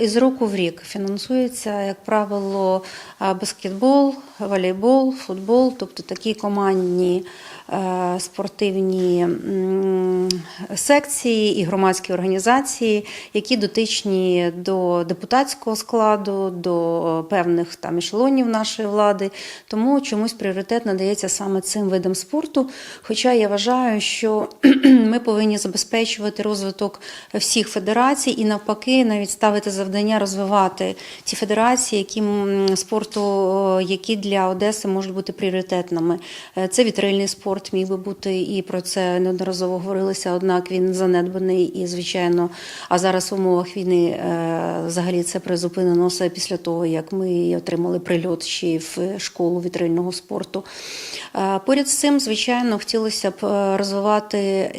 із року в рік фінансується, як правило, е, баскетбол, волейбол, футбол, тобто такі командні е, спортивні секції і громадські організації, які дотичні до депутатського складу, до певних там ешелонів нашої влади. Тому чомусь пріоритет надається саме цим видам спорту. Хоча я вважаю, що ми повинні забезпечувати розвиток всіх федерацій і навпаки навіть ставити завдання розвивати ті федерації, які спорту, які для Одеси можуть бути пріоритетними. Е, Це вітрильний спорт міг би бути, і про це неодноразово говорилося. Однак він занедбаний і, звичайно, а зараз в умовах війни е, взагалі це призупинено все після того, як ми отримали прильот ще в школу вітрильного спорту. Е, Поряд з цим, звичайно, хотілося б розвивати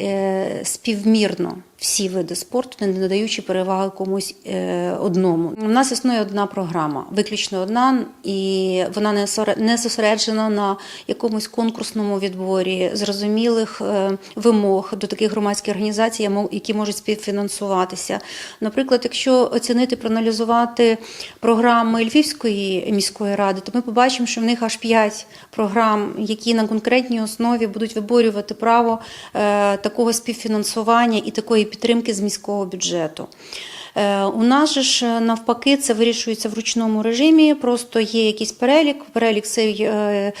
співмірно всі види спорту, не надаючи переваги комусь е, одному. У нас існує одна програма, виключно одна, і вона не зосереджена на якомусь конкурсному відборі зрозумілих е, вимог до таких громадських організацій, які можуть співфінансуватися. Наприклад, якщо оцінити, проаналізувати програми Львівської міської ради, то ми побачимо, що в них аж п'ять програм, які на конкретній основі будуть виборювати право е, такого співфінансування і такої підтримки з міського бюджету. Е, У нас же ж е, навпаки це вирішується в ручному режимі. Просто є якийсь перелік. Перелік цей е,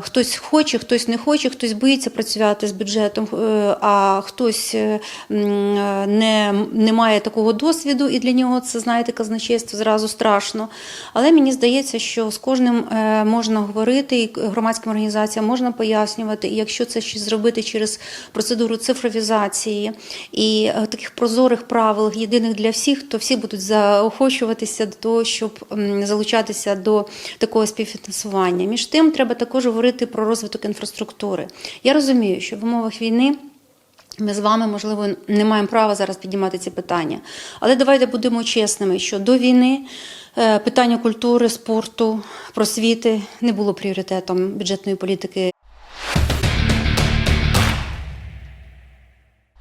хтось хоче, хтось не хоче, хтось боїться працювати з бюджетом, а хтось не, не має такого досвіду, і для нього це знаєте, казначейство зразу страшно. Але мені здається, що з кожним можна говорити, і громадським організаціям можна пояснювати. І якщо це ще зробити через процедуру цифровізації і таких прозорих правил, єдиних для всіх, то всі будуть заохочуватися до того, щоб залучатися до такого співфінансування. Між тим, треба також говорити про розвиток інфраструктури. Я розумію, що в умовах війни. Ми з вами, можливо, не маємо права зараз піднімати ці питання. Але давайте будемо чесними, що до війни е, питання культури, спорту, просвіти не було пріоритетом бюджетної політики